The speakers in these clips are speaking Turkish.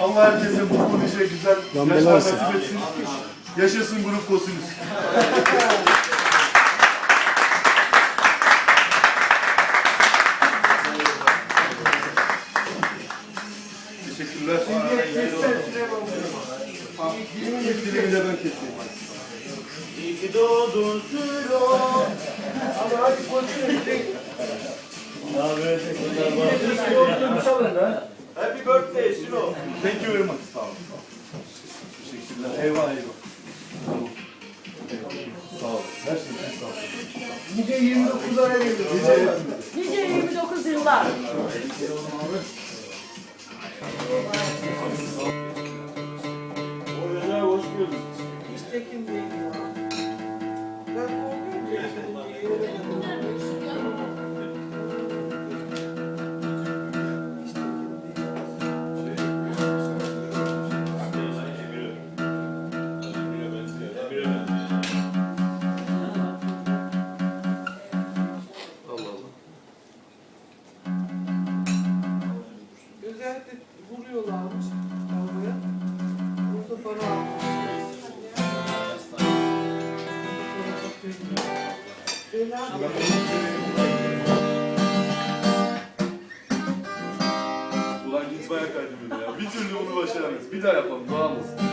Allah herkese mutlu nice güzel yaşlar nasip etsin. Yaşasın grup kosinüs. Teşekkürler. İlk dilimi de ben keseyim. İyi ki doğdun Sülo. Happy birthday Sülo. Thank you very much. Sağ olun. Teşekkürler. Eyvah eyvah. Sağ olun. Her şey için sağ olun. Nice 29 aya geliyor. Nice Nice 29 yıllar. Oyunlar hoş geldin. İstekin değil ya. Vuruyorlarmış kavgaya. Yoksa para Ulan git bayağı kaydımını ya. Bir türlü bunu başaramayız. Bir daha yapalım. Doğal olsun.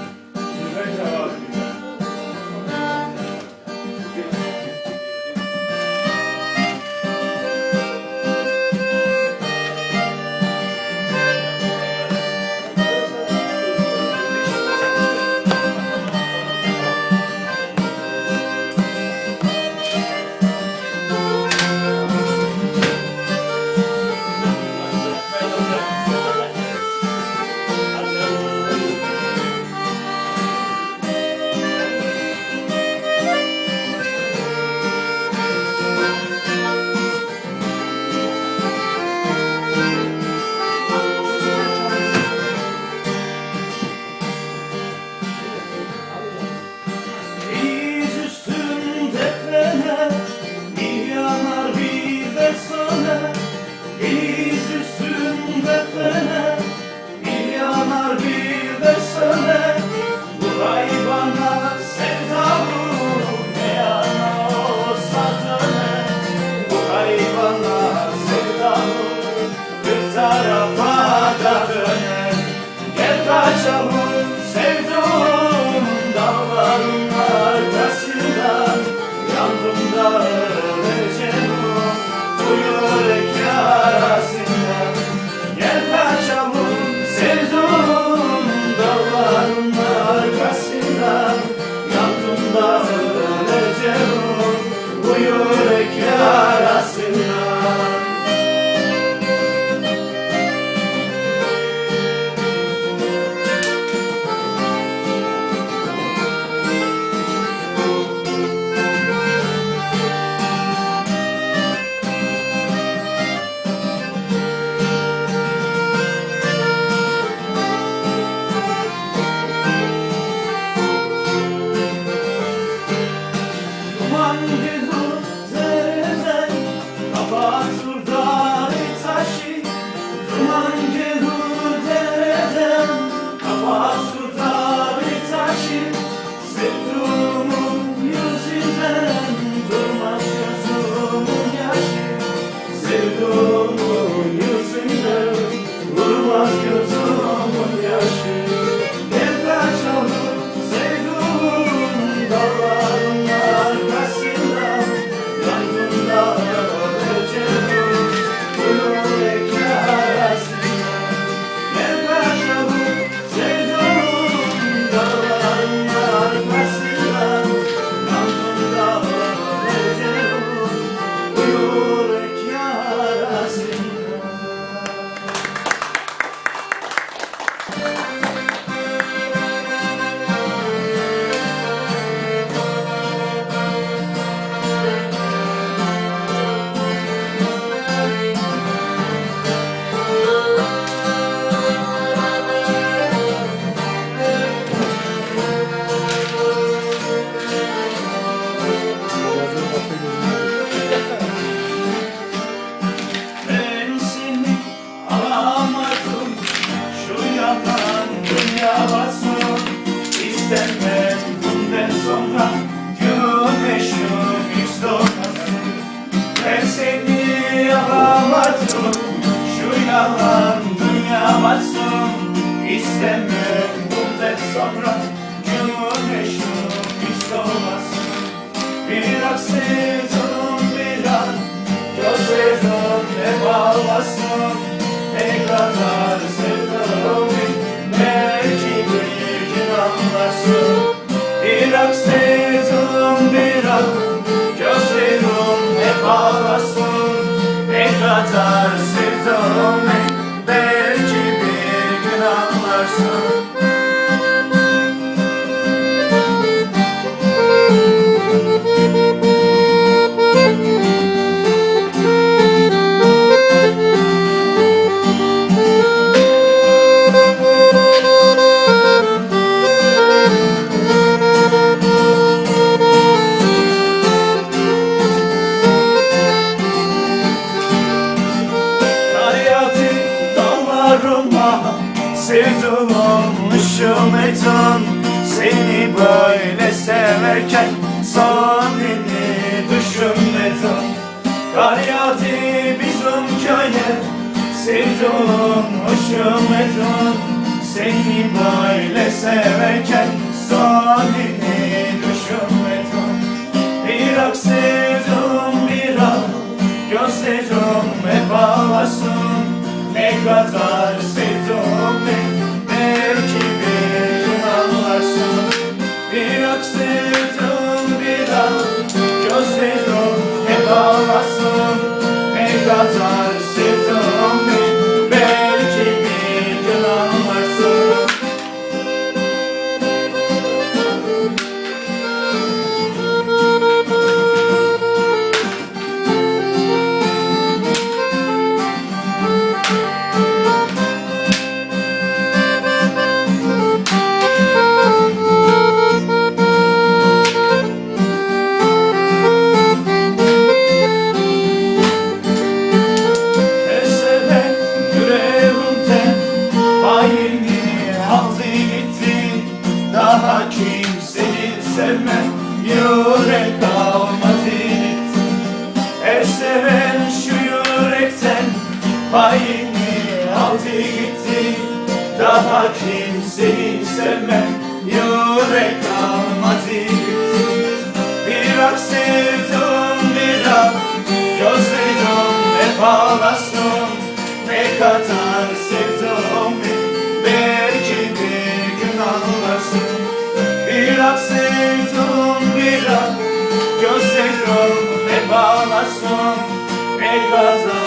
Yalan dünya batsın İstemem bundan sonra Güneşim hiç doğmasın Bir aksiyonum bir an Gözlerim ne bağlasın Ne kadar sevdim Belki bir gün anlarsın Bir aksiyonum bir an Gözlerim ne bağlasın Ne kadar Sevduğum ışım etin Seni böyle severken Sahneni düşünmedim Bir ak sevdim bir ak Gözlerim hep ağlasın. Ne kadar sevdim Haini aldı gitti. Daha kimseyi sevmem. Yürek almadı. Gitti Bir ak sevdim bir ak. Gözlerim hep ağlasın. Ne kadar sevdim Belki bir gün anlarsın Bir ak sevdim bir ak. Gözlerim hep ağlasın. Ne kadar